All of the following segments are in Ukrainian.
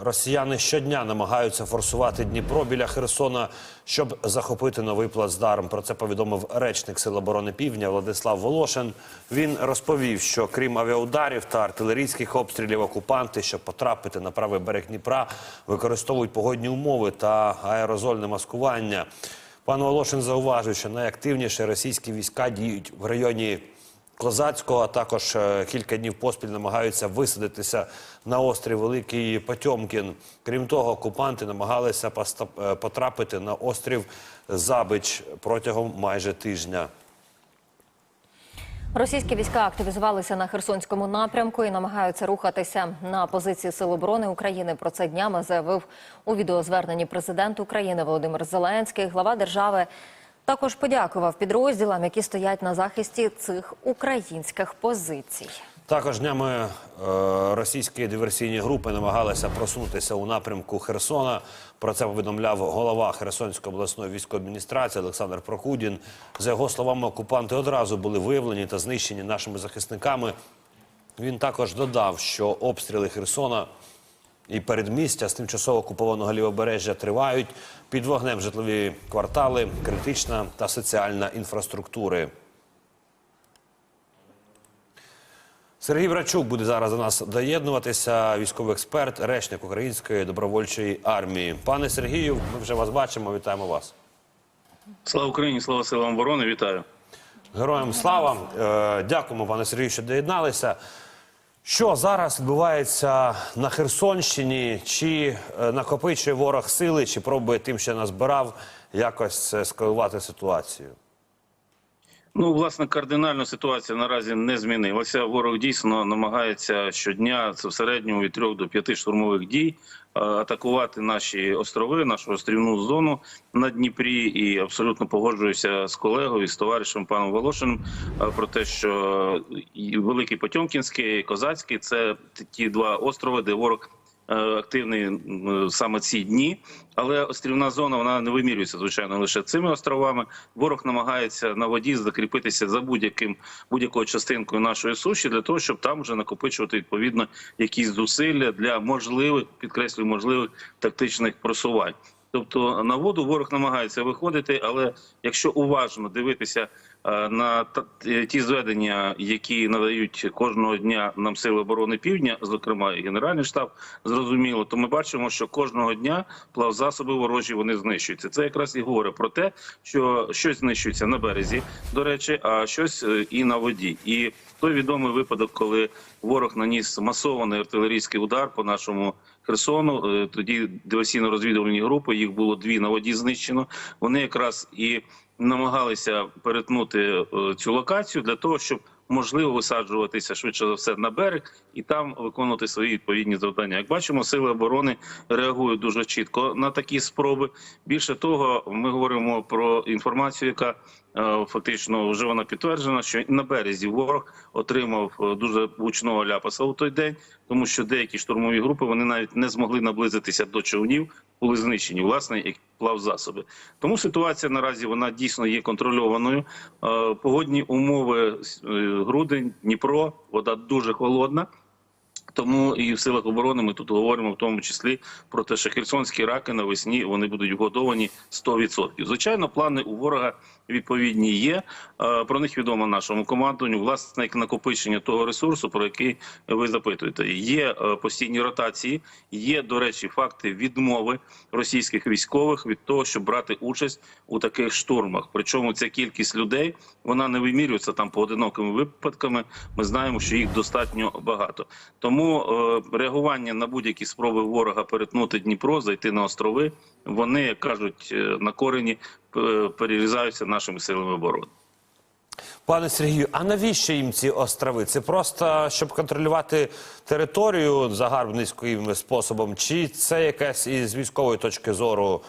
Росіяни щодня намагаються форсувати Дніпро біля Херсона, щоб захопити новий плацдарм. Про це повідомив речник Сил оборони Півдня Владислав Волошин. Він розповів, що крім авіаударів та артилерійських обстрілів, окупанти, щоб потрапити на правий берег Дніпра, використовують погодні умови та аерозольне маскування. Пан Волошин зауважив, що найактивніше російські війська діють в районі Козацького, також е, кілька днів поспіль намагаються висадитися на острів Великий Потьомкін. Крім того, окупанти намагалися е, потрапити на острів Забич протягом майже тижня. Російські війська активізувалися на Херсонському напрямку і намагаються рухатися на позиції Сил оборони України. Про це днями заявив у відеозверненні президент України Володимир Зеленський. Глава держави також подякував підрозділам, які стоять на захисті цих українських позицій. Також днями е, російські диверсійні групи намагалися просунутися у напрямку Херсона. Про це повідомляв голова Херсонської обласної військової адміністрації Олександр Прокудін. За його словами, окупанти одразу були виявлені та знищені нашими захисниками. Він також додав, що обстріли Херсона і передмістя з тимчасово окупованого лівобережжя тривають під вогнем житлові квартали, критична та соціальна інфраструктури. Сергій Брачук буде зараз до нас доєднуватися, військовий експерт, речник Української добровольчої армії. Пане Сергію, ми вже вас бачимо. Вітаємо вас. Слава Україні, слава силам оборони, вітаю. Героям слава! Е, Дякуємо, пане Сергію, що доєдналися. Що зараз відбувається на Херсонщині? Чи е, накопичує ворог сили, чи пробує тим, що назбирав, якось скалувати ситуацію? Ну, власне, кардинально ситуація наразі не змінилася. Ворог дійсно намагається щодня, це в середньому від трьох до п'яти штурмових дій, е, атакувати наші острови, нашу острівну зону на Дніпрі. І абсолютно погоджуюся з колегою, і з товаришем паном Волошиним е, про те, що Великий Потьомкінський, і Козацький це ті два острови, де ворог. Е, Активний саме ці дні, але острівна зона вона не вимірюється звичайно лише цими островами. Ворог намагається на воді закріпитися за будь-яким будь-якою частинкою нашої суші для того, щоб там вже накопичувати відповідно якісь зусилля для можливих, підкреслюю, можливих тактичних просувань. Тобто на воду ворог намагається виходити, але якщо уважно дивитися е, на та- ті зведення, які надають кожного дня нам сили оборони півдня, зокрема і генеральний штаб, зрозуміло, то ми бачимо, що кожного дня плавзасоби ворожі вони знищуються. Це якраз і говорить про те, що щось знищується на березі, до речі, а щось е, і на воді. І той відомий випадок, коли ворог наніс масований артилерійський удар по нашому Херсону. е, Тоді диверсійно-розвідувальні групи їх було дві на воді знищено. Вони якраз і намагалися перетнути е, цю локацію для того, щоб можливо висаджуватися швидше за все на берег і там виконувати свої відповідні завдання. Як бачимо, сили оборони реагують дуже чітко на такі спроби. Більше того, ми говоримо про інформацію, яка е, фактично вже вона підтверджена, що на березі ворог отримав е, дуже гучного ляпаса у той день, тому що деякі штурмові групи вони навіть не змогли наблизитися до човнів, були знищені власне плавзасоби. Тому ситуація наразі вона дійсно є контрольованою. Е, Погодні умови е, грудень, Дніпро, вода дуже холодна. Тому і в силах оборони ми тут говоримо в тому числі про те, що херсонські раки навесні вони будуть вгодовані 100%. Звичайно, плани у ворога відповідні є. Е, Про них відомо нашому командуванню. Власне, як накопичення того ресурсу, про який ви запитуєте. Є е, постійні ротації, є, до речі, факти відмови російських військових від того, щоб брати участь у таких штурмах. Причому ця кількість людей вона не вимірюється там поодинокими випадками. Ми знаємо, що їх достатньо багато. Тому е, реагування на будь-які спроби ворога перетнути Дніпро, зайти на острови, вони як кажуть е, на корені е, перерізаються нашими силами оборони. Пане Сергію, а навіщо їм ці острови? Це просто щоб контролювати територію загарбницьким способом, чи це якась із військової точки зору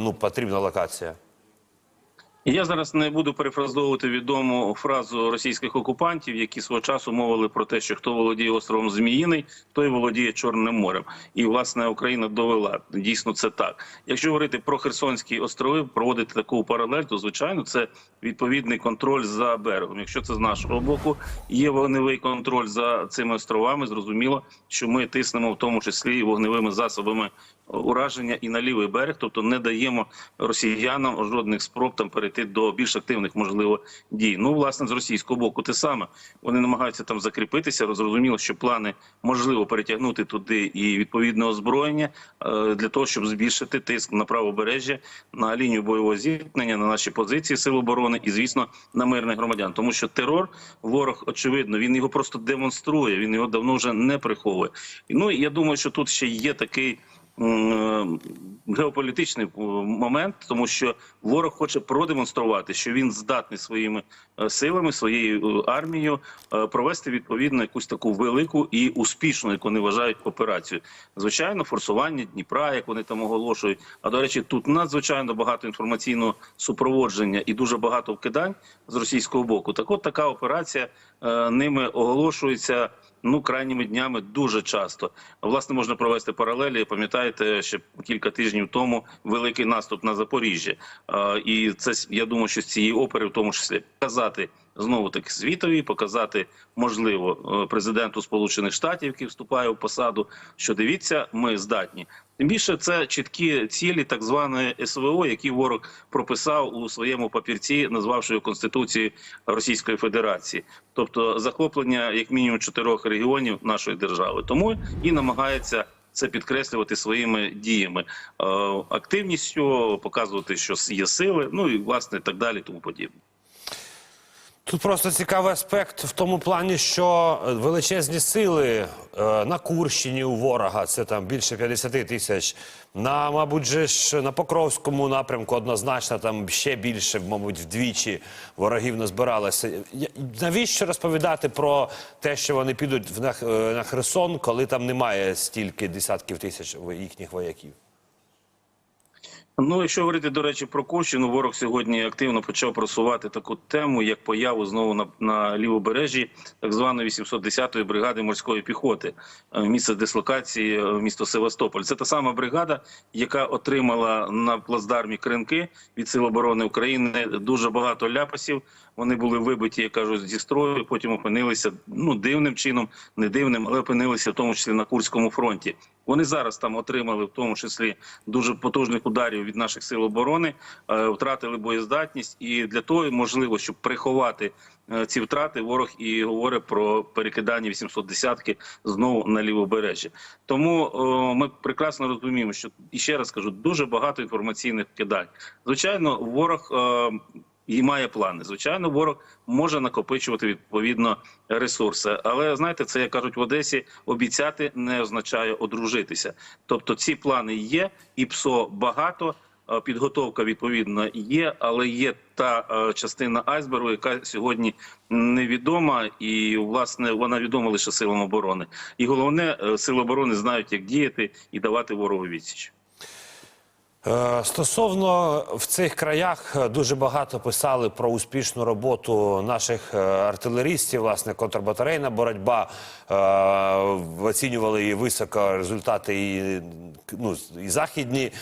ну, потрібна локація? Я зараз не буду перефразовувати відому фразу російських окупантів, які свого часу мовили про те, що хто володіє островом Зміїний, той володіє Чорним морем. І власне Україна довела дійсно це так. Якщо говорити про Херсонські острови, проводити таку паралель, то звичайно це відповідний контроль за берегом. Якщо це з нашого боку є вогневий контроль за цими островами, зрозуміло, що ми тиснемо в тому числі вогневими засобами ураження і на лівий берег, тобто не даємо росіянам жодних спроб там перейти до більш активних можливо дій. Ну власне з російського боку, те саме вони намагаються там закріпитися. Зрозуміло, що плани можливо перетягнути туди і відповідне озброєння е, для того, щоб збільшити тиск на правобережжя, на лінію бойового зіткнення, на наші позиції сил оборони і, звісно, на мирних громадян. Тому що терор ворог очевидно він його просто демонструє. Він його давно вже не приховує. Ну і я думаю, що тут ще є такий. М, Геополітичний е, момент, тому що ворог хоче продемонструвати, що він здатний своїми е, силами, своєю е, армією е, провести відповідно якусь таку велику і успішну, як вони вважають, операцію. Звичайно, форсування Дніпра, як вони там оголошують. А до речі, тут надзвичайно багато інформаційного супроводження і дуже багато вкидань з російського боку. Так, от така операція е, ними оголошується. Ну, крайніми днями дуже часто. Власне, можна провести паралелі. Пам'ятаєте, ще кілька тижнів тому великий наступ на Запоріжжя. І це я думаю, що з цієї опери, в тому числі, показати знову таки світові, показати можливо е, президенту Сполучених Штатів, який вступає в посаду. Що дивіться, ми здатні. Тим більше це чіткі цілі так званої СВО, які ворог прописав у своєму папірці, назвавши його Конституцією Російської Федерації, тобто захоплення як мінімум чотирьох регіонів нашої держави. Тому і намагається. Це підкреслювати своїми діями, е, активністю, показувати, що є сили, ну і власне так далі, тому подібне. Тут просто цікавий аспект в тому плані, що величезні сили е, на Курщині у ворога це там більше 50 тисяч. На, мабуть, же ж на Покровському напрямку однозначно там ще більше, мабуть, вдвічі ворогів назбиралося. Навіщо розповідати про те, що вони підуть в на, е, на Херсон, коли там немає стільки десятків тисяч їхніх вояків? Ну, якщо говорити до речі про Курщину, ворог сьогодні активно почав просувати таку тему, як появу знову на, на лівобережжі так званої 810-ї бригади морської піхоти, е, місце дислокації, е, місто Севастополь. Це та сама бригада, яка отримала на плацдармі кринки від Сил оборони України дуже багато ляпасів. Вони були вибиті, як кажуть, зі строю. Потім опинилися ну дивним чином, не дивним, але опинилися в тому числі на Курському фронті. Вони зараз там отримали в тому числі дуже потужних ударів від наших сил оборони, е, втратили боєздатність, і для того можливо, щоб приховати е, ці втрати, ворог і говорить про перекидання 810-ки знову на лівобережжя. Тому ми прекрасно розуміємо, що і ще раз кажу, дуже багато інформаційних кидань. Звичайно, ворог. І має плани. Звичайно, ворог може накопичувати відповідно ресурси. Але знаєте, це як кажуть в Одесі: обіцяти не означає одружитися. Тобто, ці плани є, і ПСО багато. Підготовка відповідно є, але є та е, частина айсбергу, яка сьогодні невідома, і власне вона відома лише силам оборони. І головне, е, сили оборони знають, як діяти і давати ворогу відсіч. Е, Стосовно в цих краях е, дуже багато писали про успішну роботу наших е, артилерістів, власне, контрбатарейна боротьба. Оцінювали її високо результати і, ну, і західні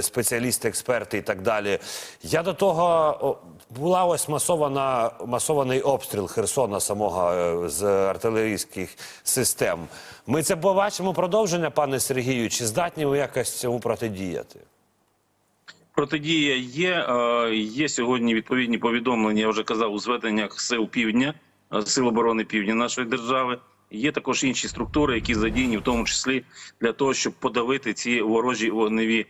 спеціалісти, експерти і так далі. Я до того була ось масована, масований обстріл Херсона самого з артилерійських систем. Ми це побачимо продовження, пане Сергію, чи здатні ви якось цьому протидіяти? Протидія є. Є сьогодні відповідні повідомлення. Я вже казав у зведеннях сил півдня, сил оборони півдня нашої держави. Є також інші структури, які задіяні, в тому числі для того, щоб подавити ці ворожі вогневі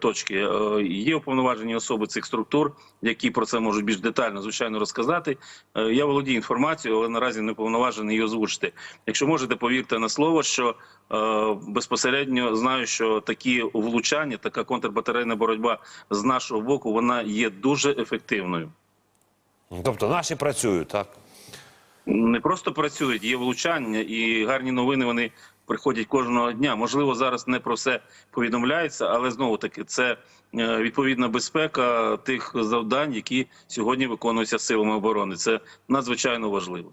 точки. Е, Є уповноважені особи цих структур, які про це можуть більш детально звичайно розказати. Е, Я володію інформацією, але наразі не уповноважений її озвучити. Якщо можете, повірте на слово, що е, безпосередньо знаю, що такі влучання, така контрбатарейна боротьба з нашого боку, вона є дуже ефективною. Тобто наші працюють, так? Не просто працюють, є влучання, і гарні новини вони приходять кожного дня. Можливо, зараз не про все повідомляється, але знову таки це е, відповідна безпека тих завдань, які сьогодні виконуються силами оборони. Це надзвичайно важливо.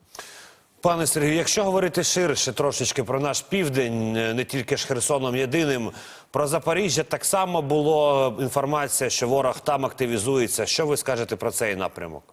Пане Сергію, якщо говорити ширше трошечки про наш південь, е, не тільки ж Херсоном єдиним, про Запоріжжя так само було інформація, що ворог там активізується. Що ви скажете про цей напрямок?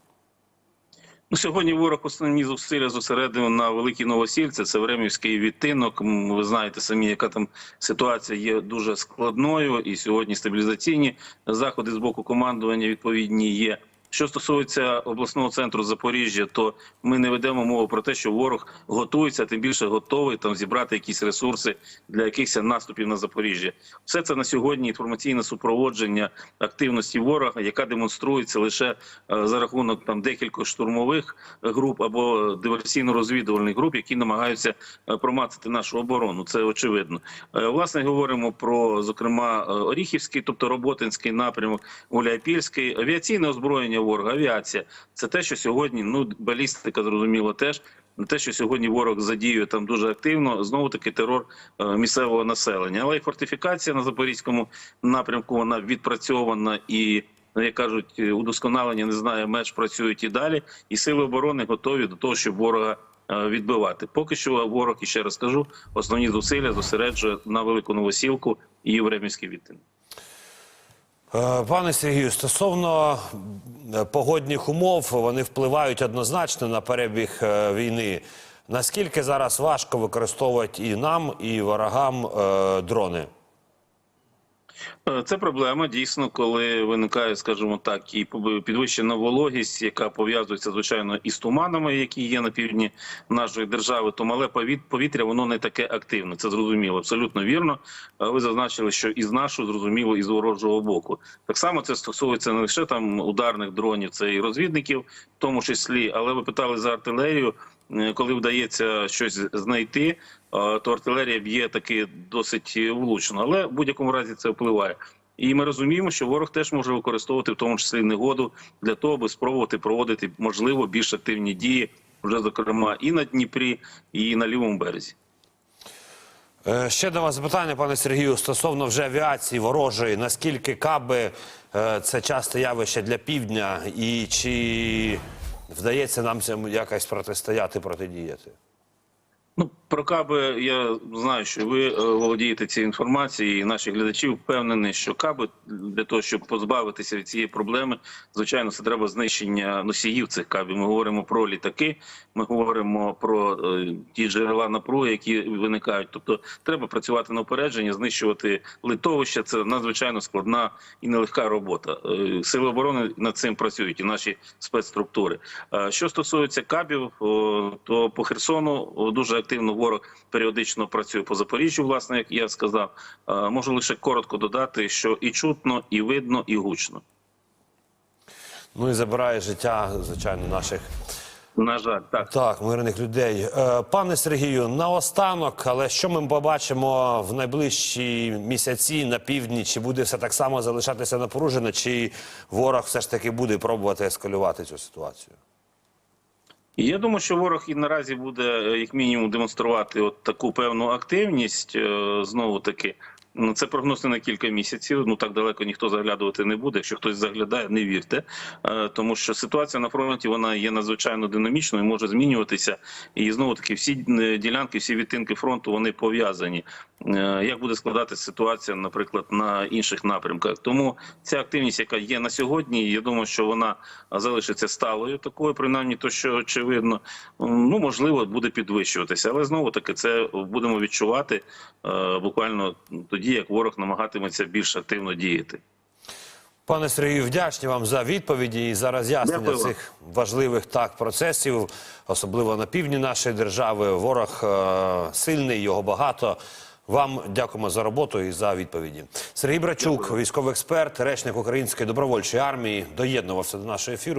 Ну, сьогодні ворог основні зусилля зосередив на великій новосільці. Це Времівський відтинок. Ви знаєте самі, яка там ситуація є дуже складною, і сьогодні стабілізаційні заходи з боку командування відповідні є. Що стосується обласного центру Запоріжжя, то ми не ведемо мову про те, що ворог готується, тим більше готовий там зібрати якісь ресурси для якихось наступів на Запоріжжя. Все це на сьогодні інформаційне супроводження активності ворога, яка демонструється лише е, за рахунок там декількох штурмових груп або диверсійно-розвідувальних груп, які намагаються е, промацати нашу оборону. Це очевидно. Е, Власне говоримо про зокрема Оріхівський, тобто Роботинський напрямок, Гуляйпільський, авіаційне озброєння ворога, авіація. Це те, що сьогодні ну балістика зрозуміло теж. Те, що сьогодні ворог задіює там дуже активно, знову таки терор е, місцевого населення. Але і фортифікація на запорізькому напрямку вона відпрацьована і. ну, Як кажуть, е, удосконалення не знає меж працюють і далі, і сили оборони готові до того, щоб ворога е, відбивати. Поки що ворог, і ще раз кажу, основні зусилля зосереджує на велику новосілку і Євремівський відтин. Е, Пане Сергію, стосовно е, погодних умов, вони впливають однозначно на перебіг е, війни. Наскільки зараз важко використовувати і нам, і ворогам дрони? Е, Це проблема дійсно, коли виникає, скажімо так, і підвищена вологість, яка пов'язується звичайно із туманами, які є на півдні нашої держави. То мале повітря воно не таке активне. Це зрозуміло, абсолютно вірно. Ви зазначили, що і з нашого зрозуміло, і з ворожого боку. Так само це стосується не лише там ударних дронів, це і розвідників, в тому числі. Але ви питали за артилерію. Е, Коли вдається щось знайти, е, то артилерія б'є таки досить влучно, але в будь-якому разі це впливає. І ми розуміємо, що ворог теж може використовувати в тому числі негоду для того, аби спробувати проводити можливо більш активні дії, вже зокрема і на Дніпрі, і на лівому березі. Е, Ще до вас запитання, пане Сергію, стосовно вже авіації ворожої. Наскільки каби це часте явище для півдня, і чи вдається нам якось протистояти, протидіяти? Ну, про каби я знаю, що ви е, володієте цією інформацією, і наші глядачі впевнені, що каби для того, щоб позбавитися від цієї проблеми, звичайно, це треба знищення носіїв цих кабів. Ми говоримо про літаки, ми говоримо про е, ті джерела напруги, які виникають. Тобто, треба працювати на опередження, знищувати литовища. Це надзвичайно складна і нелегка робота. Е, Сили оборони над цим працюють і наші спецструктури. Е, Що стосується кабів, о, то по Херсону о, дуже активно ворог періодично працює по Запоріжжю. Власне, як я сказав, Е, можу лише коротко додати, що і чутно, і видно, і гучно. Ну і забирає життя, звичайно, наших На жаль, так. Так, мирних людей. Е, Пане Сергію, наостанок, але що ми побачимо в найближчі місяці на півдні? Чи буде все так само залишатися напружено, чи ворог все ж таки буде пробувати ескалювати цю ситуацію? Я думаю, що ворог і наразі буде е, як мінімум демонструвати от таку певну активність. е, Знову таки, це прогноз не на кілька місяців. Ну так далеко ніхто заглядувати не буде. Якщо хтось заглядає, не вірте, Е, тому що ситуація на фронті вона є надзвичайно динамічною, може змінюватися. І знову таки всі е, ділянки, всі відтинки фронту вони пов'язані. Е, Як буде складатися ситуація, наприклад, на інших напрямках? Тому ця активність, яка є на сьогодні, я думаю, що вона залишиться сталою такою, принаймні, то що очевидно, ну можливо, буде підвищуватися, але знову таки це будемо відчувати буквально тоді, як ворог намагатиметься більш активно діяти. Пане Сергію, вдячні вам за відповіді і за роз'яснення Дякую цих важливих так процесів, особливо на півдні нашої держави. Ворог е, сильний, його багато. Вам дякуємо за роботу і за відповіді. Сергій Брачук, військовий експерт, речник Української добровольчої армії, доєднувався до нашого ефіру.